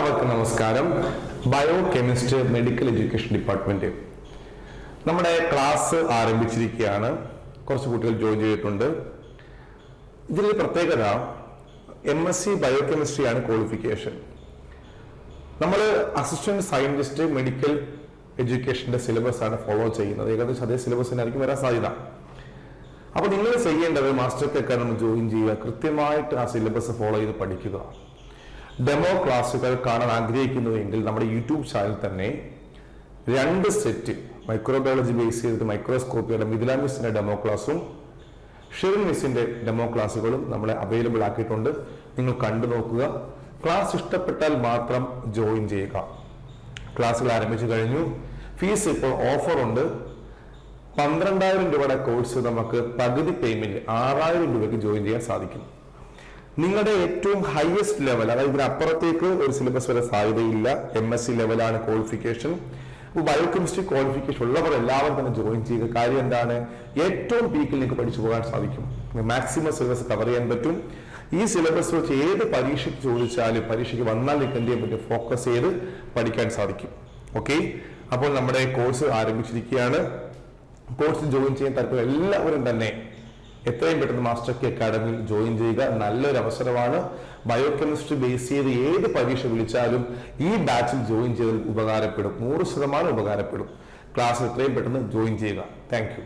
എല്ലാവർക്കും നമസ്കാരം. Biochemistry medical education department നമ്മുടെ ക്ലാസ് ആരംഭിച്ചിരിക്കുകയാണ്. കുറച്ച് കുട്ടികൾ ജോയിൻ ചെയ്തിട്ടുണ്ട്. ഇതിലൊരു പ്രത്യേകത എം എസ് സി ബയോ കെമിസ്ട്രിയാണ് ക്വാളിഫിക്കേഷൻ നമ്മൾ അസിസ്റ്റന്റ് സയന്റിസ്റ്റ് മെഡിക്കൽ എഡ്യൂക്കേഷന്റെ സിലബസ് ആണ് ഫോളോ ചെയ്യുന്നത്. ഏകദേശം അതേ സിലബസ് തന്നെയായിരിക്കും വരാൻ സാധ്യത. അപ്പൊ നിങ്ങൾ ചെയ്യേണ്ടത് മാസ്റ്റർ നമ്മൾ ജോയിൻ ചെയ്യുക. കൃത്യമായിട്ട് ആ സിലബസ് ഫോളോ ചെയ്ത് പഠിക്കുക. ഡെമോ ക്ലാസ്സുകൾ കാണാൻ ആഗ്രഹിക്കുന്നുവെങ്കിൽ നമ്മുടെ യൂട്യൂബ് ചാനൽ തന്നെ രണ്ട് സെറ്റ് മൈക്രോബയോളജി ബേസ് ചെയ്തിട്ട് മൈക്രോസ്കോപ്പിയുടെ മിഥില മിസ്സിന്റെ ഡെമോ ക്ലാസ്സും ഷിറിൻ മിസ്സിന്റെ ഡെമോ ക്ലാസ്സുകളും നമ്മളെ അവൈലബിൾ ആക്കിയിട്ടുണ്ട്. നിങ്ങൾ കണ്ടു നോക്കുക. ക്ലാസ് ഇഷ്ടപ്പെട്ടാൽ മാത്രം ജോയിൻ ചെയ്യുക. ക്ലാസ്സുകൾ ആരംഭിച്ചു കഴിഞ്ഞു. ഫീസ് ഇപ്പോൾ ഓഫർ ഉണ്ട്. പന്ത്രണ്ടായിരം രൂപയുടെ കോഴ്സ് നമുക്ക് പകുതി പേയ്മെന്റ് ആറായിരം രൂപയ്ക്ക് ജോയിൻ ചെയ്യാൻ സാധിക്കും. നിങ്ങളുടെ ഏറ്റവും ഹയസ്റ്റ് ലെവൽ അതായത് ഇതിനപ്പുറത്തേക്ക് ഒരു സിലബസ് വരെ സാധ്യതയില്ല എം എസ് സി ലെവലാണ് ക്വാളിഫിക്കേഷൻ ബയോകെമിസ്ട്രി ക്വാളിഫിക്കേഷൻ ഉള്ളവർ എല്ലാവരും തന്നെ ജോയിൻ ചെയ്യുക കാര്യം എന്താണ്? ഏറ്റവും പീക്കിൽ നിങ്ങൾക്ക് പഠിച്ചു പോകാൻ സാധിക്കും. മാക്സിമം സിലബസ് കവർ ചെയ്യാൻ പറ്റും. ഈ സിലബസ് വെച്ച് ഏത് പരീക്ഷയ്ക്ക് ചോദിച്ചാലും പരീക്ഷയ്ക്ക് വന്നാൽ നിങ്ങൾക്ക് എന്ത് ചെയ്യാൻ പറ്റും? ഫോക്കസ് ചെയ്ത് പഠിക്കാൻ സാധിക്കും. ഓക്കെ അപ്പോൾ നമ്മുടെ കോഴ്സ് ആരംഭിച്ചിരിക്കുകയാണ്. കോഴ്സ് ജോയിൻ ചെയ്യാൻ താല്പര്യം എല്ലാവരും തന്നെ എത്രയും പെട്ടെന്ന് മാസ്റ്റർ കെ അക്കാഡമിയിൽ ജോയിൻ ചെയ്യുക നല്ലൊരു അവസരമാണ്. ബയോകെമിസ്ട്രി ബേസ് ചെയ്ത് ഏത് പരീക്ഷ വിളിച്ചാലും ഈ ബാച്ചിൽ ജോയിൻ ചെയ്താൽ ഉപകാരപ്പെടും. നൂറ് ശതമാനം ഉപകാരപ്പെടും. ക്ലാസ് എത്രയും പെട്ടെന്ന് ജോയിൻ ചെയ്യുക. താങ്ക്